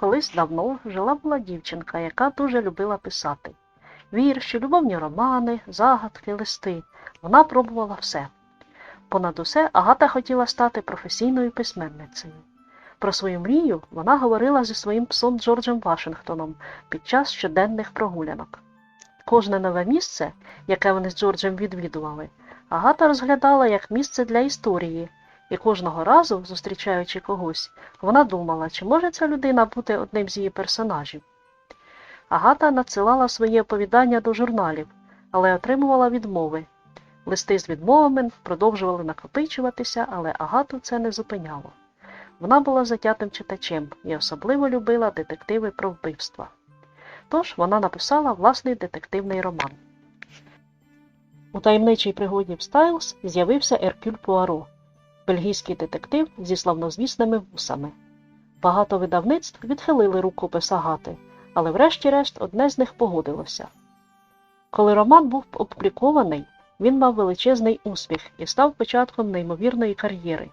Колись давно жила була дівчинка, яка дуже любила писати. Вірші, любовні романи, загадки, листи. Вона пробувала все. Понад усе Агата хотіла стати професійною письменницею. Про свою мрію вона говорила зі своїм псом Джорджем Вашингтоном під час щоденних прогулянок. Кожне нове місце, яке вони з Джорджем відвідували, Агата розглядала як місце для історії, і кожного разу, зустрічаючи когось, вона думала, чи може ця людина бути одним з її персонажів. Агата надсилала свої оповідання до журналів, але отримувала відмови. Листи з відмовами продовжували накопичуватися, але Агату це не зупиняло. Вона була затятим читачем і особливо любила детективи про вбивства. Тож вона написала власний детективний роман. У таємничій пригоді в Стайлз з'явився Еркюль Пуаро, бельгійський детектив зі славнозвісними вусами. Багато видавництв відхилили рукопис Агати, але врешті-решт одне з них погодилося. Коли роман був опублікований, він мав величезний успіх і став початком неймовірної кар'єри.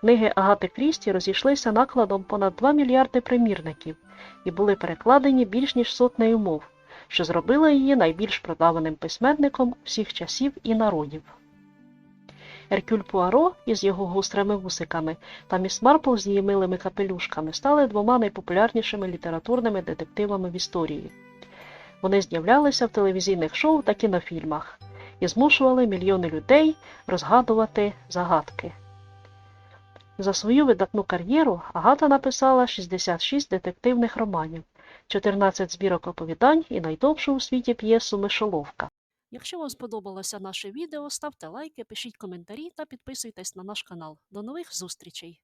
Книги Агати Крісті розійшлися накладом понад 2 мільярди примірників і були перекладені більш ніж сотнею мов, що зробило її найбільш продаваним письменником всіх часів і народів. Еркюль Пуаро із його гострими вусиками та міс Марпл з її милими капелюшками стали двома найпопулярнішими літературними детективами в історії. Вони з'являлися в телевізійних шоу та кінофільмах і змушували мільйони людей розгадувати загадки. За свою видатну кар'єру Агата написала 66 детективних романів, 14 збірок оповідань і найдовшу у світі п'єсу Мишоловка. Якщо вам сподобалося наше відео, ставте лайки, пишіть коментарі та підписуйтесь на наш канал. До нових зустрічей!